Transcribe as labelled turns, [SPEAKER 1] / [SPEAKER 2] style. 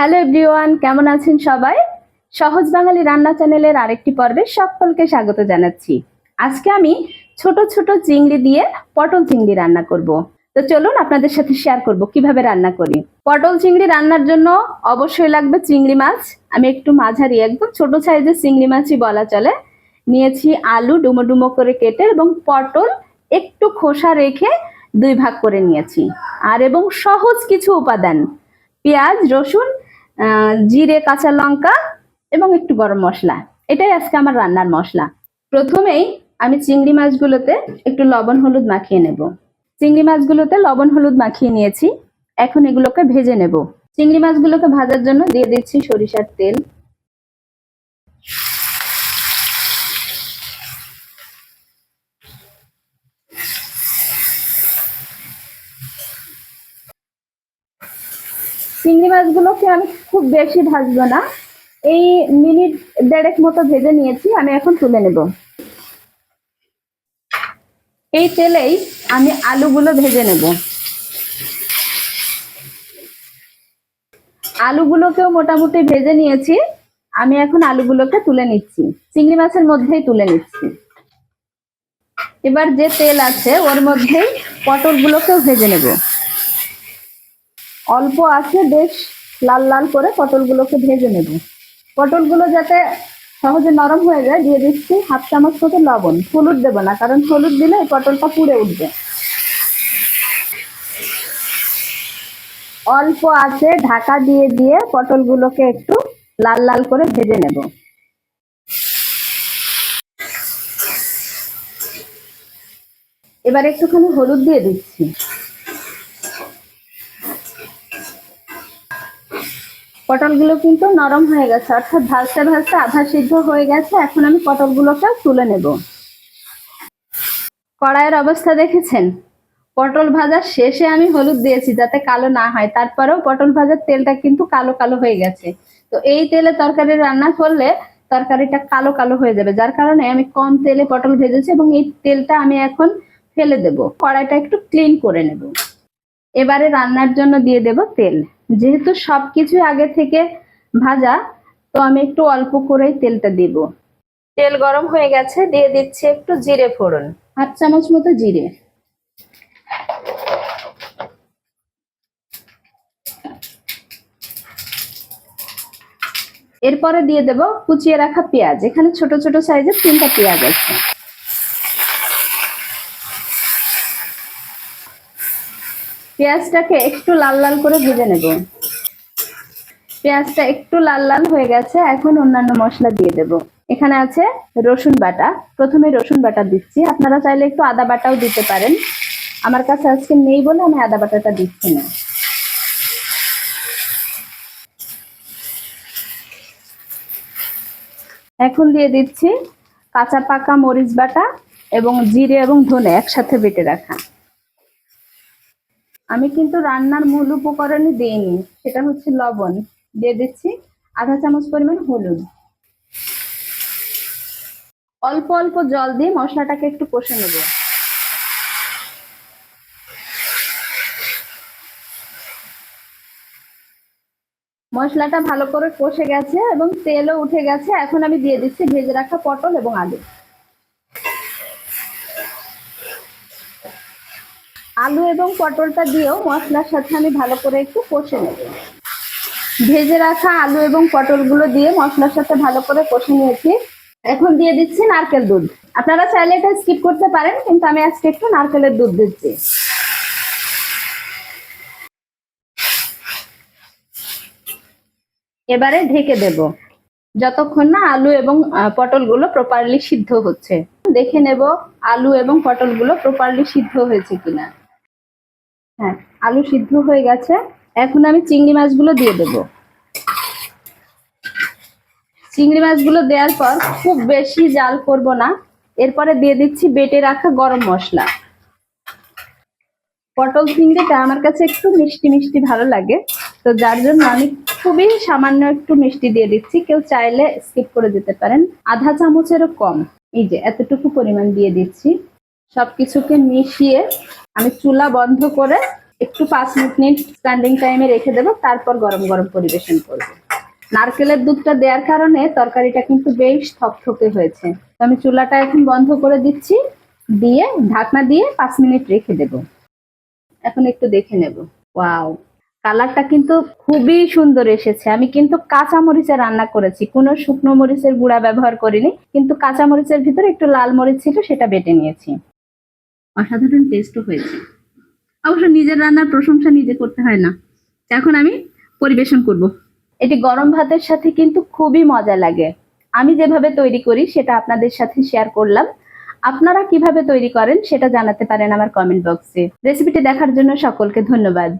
[SPEAKER 1] Hello everyone, কেমন আছেন সবাই? সহজ বাঙালি রান্না চ্যানেলের আরেকটি পর্বে সকলকে স্বাগত জানাচ্ছি। আজকে আমি ছোট ছোট চিংড়ি দিয়ে পটল চিংড়ি রান্না করব। তো চলুন আপনাদের সাথে শেয়ার করব, কীভাবে রান্না করি। পটল চিংড়ি রান্নার জন্য অবশ্যই লাগবে চিংড়ি মাছ। আমি একটু মাঝারি, একদম ছোট সাইজের চিংড়ি মাছই বলা চলে। নিয়েছি আলু ডুমো ডুমো করে কেটে এবং পটল একটু খোসা রেখে দুই ভাগ করে নিয়েছি। আর এবং সহজ কিছু উপাদান, পেঁয়াজ, রসুন জিরে, কাঁচা লঙ্কা এবং একটু গরম মশলা। এটাই আজকে আমার রান্নার মশলা। প্রথমেই আমি চিংড়ি মাছগুলোতে একটু লবণ, হলুদ মাখিয়ে নেব। চিংড়ি মাছগুলোতে লবণ, হলুদ মাখিয়ে নিয়েছি। এখন এগুলোকে ভেজে নেব। চিংড়ি মাছগুলোকে ভাজার জন্য দিয়ে দিচ্ছি সরিষার তেল। চিংড়ি মাছগুলোকে আমি খুব বেশি ভাজবো না। এই মিনিট দেড়েক মতো ভেজে নিয়েছি, আমি এখন তুলে নেব। এই তেলেই আমি আলুগুলো ভেজে নেব। আলুগুলোকেও মোটামুটি ভেজে নিয়েছি, আমি এখন আলুগুলোকে তুলে নিচ্ছি। চিংড়ি মাছের মধ্যেই তুলে নিচ্ছি। এবার যে তেল আছে, ওর মধ্যেই পটলগুলোকেও ভেজে নেব। অল্প আছে, বেশ লাল লাল করে পটলগুলোকে ভেজে নেব। পটলগুলো যাতে সহজে নরম হয়ে যায়, দিয়ে দিচ্ছি হাফ চামচ মতো লবণ। হলুদ দেবো না, কারণ হলুদ দিলে এই পটলটা পুড়ে উঠবে। অল্প আছে, ঢাকা দিয়ে দিয়ে পটলগুলোকে একটু লাল লাল করে ভেজে নেব। এবার একটুখানি হলুদ দিয়ে দিচ্ছি। পটলগুলো কিন্তু নরম হয়ে গেছে। অর্থাৎ ভাজতে ভাজতে আধা সিদ্ধ হয়ে গেছে। এখন আমি পটলগুলোকে তুলে নেব। কড়াইয়ের অবস্থা দেখেছেন? পটল ভাজার শেষে আমি হলুদ দিয়েছি যাতে কালো না হয়। তারপরেও পটল ভাজার তেলটা কিন্তু কালো কালো হয়ে গেছে। তো এই তেলে তরকারি রান্না করলে তরকারিটা কালো কালো হয়ে যাবে। যার কারণে আমি কম তেলে পটল ভেজেছি এবং এই তেলটা আমি এখন ফেলে দেব। কড়াইটা একটু ক্লিন করে নেব। এবারে রান্নার জন্য দিয়ে দেব তেল। যেহেতু সবকিছু আগে থেকে ভাজা, তো আমি একটু অল্প করেই তেলটা দিব। তেল গরম হয়ে গেছে, দিয়ে দিচ্ছি একটু জিরে ফোড়ন। হাফ চামচ মতো জিরে। এরপরে দিয়ে দেব কুচিয়ে রাখা পেঁয়াজ। এখানে ছোট ছোট সাইজের তিনটা পেঁয়াজ আছে। পেঁয়াজটাকে একটু লাল লাল করে ভেজে নেব। পেঁয়াজটা একটু লাল লাল হয়ে গেছে, এখন অন্যান্য মশলা দিয়ে দেব। এখানে আছে রসুন বাটা। প্রথমে রসুন বাটা দিচ্ছি। আপনারা চাইলে একটু আদা বাটাও দিতে পারেন। আমার কাছে আজকে নেই বলে আমি আদা বাটাটা দিচ্ছি না। এখন দিয়ে দিচ্ছি কাঁচা পাকা মরিচ বাটা এবং জিরে এবং ধনে একসাথে বেটে রাখা। আমি কিন্তু রান্নার মূল উপকরণই দিইনি, সেটা হচ্ছে লবণ। দিয়ে দিচ্ছি আধা চামচ পরিমাণ হলুদ। অল্প অল্প জল দিয়ে মশলাটাকে একটু কষে নেব। মশলাটা ভালো করে কষে গেছে এবং তেলও উঠে গেছে। এখন আমি দিয়ে দিচ্ছি ভেজে রাখা পটল এবং আলু। আলু এবং পটলটা দিয়েও মশলার সাথে আমি ভালো করে একটু কষে নেব। ভেজে রাখা আলু এবং পটলগুলো দিয়ে মশলার সাথে ভালো করে কষে নিয়েছি। এখন দিয়ে দিচ্ছি নারকেল দুধ। আপনারা চাইলে এটা স্কিপ করতে পারেন, কিন্তু আমি আজকে একটু নারকেলের দুধ দিচ্ছি। এবারে ঢেকে দেব। যতক্ষণ না আলু এবং পটলগুলো প্রপারলি সিদ্ধ হচ্ছে। দেখে নেব আলু এবং পটলগুলো প্রপারলি সিদ্ধ হয়েছে কিনা। হ্যাঁ আলু সিদ্ধ হয়ে গেছে। এখন আমি চিংড়ি মাছগুলো দিয়ে দেব। চিংড়ি মাছগুলো দেওয়ার পর খুব বেশি জাল করব না। এরপরে দিয়ে দিচ্ছি বেটে রাখা গরম মশলা। পটল চিংড়িটা আমার কাছে একটু মিষ্টি মিষ্টি ভালো লাগে। তো যার জন্য আমি খুবই সামান্য একটু মিষ্টি দিয়ে দিচ্ছি। কেউ চাইলে স্কিপ করে দিতে পারেন। আধা চামচেরও কম। এই যে, এতটুকু পরিমাণ দিয়ে দিচ্ছি। সবকিছুকে মিশিয়ে আমি চুলা বন্ধ করে একটু পাঁচ মিনিট স্ট্যান্ডিং টাইমে রেখে দেবো, তারপর গরম গরম পরিবেশন করব। নারকেলের দুধটা দেওয়ার কারণে তরকারিটা কিন্তু বেশ থকথকে হয়েছে। তো আমি চুলাটা এখন বন্ধ করে দিচ্ছি, দিয়ে ঢাকনা দিয়ে পাঁচ মিনিট রেখে দেব। এখন একটু দেখে নেব। ওয়াও! কালারটা কিন্তু খুবই সুন্দর এসেছে। আমি কিন্তু কাঁচা মরিচে রান্না করেছি। কোনো শুকনো মরিচের গুঁড়া ব্যবহার করিনি, কিন্তু কাঁচা মরিচের ভিতরে একটু লাল মরিচ ছিল, সেটা বেটে নিয়েছি। অসাধারণ টেস্টও হয়েছে। অবশ্য নিজের রান্নার প্রশংসা নিজে করতে হয় না। এখন আমি পরিবেশন করব। এটি গরম ভাতের সাথে কিন্তু খুবই মজা লাগে। আমি যেভাবে তৈরি করি, সেটা আপনাদের সাথে শেয়ার করলাম। আপনারা কীভাবে তৈরি করেন, সেটা জানাতে পারেন আমার কমেন্ট বক্সে রেসিপিটি দেখার জন্য সকলকে ধন্যবাদ।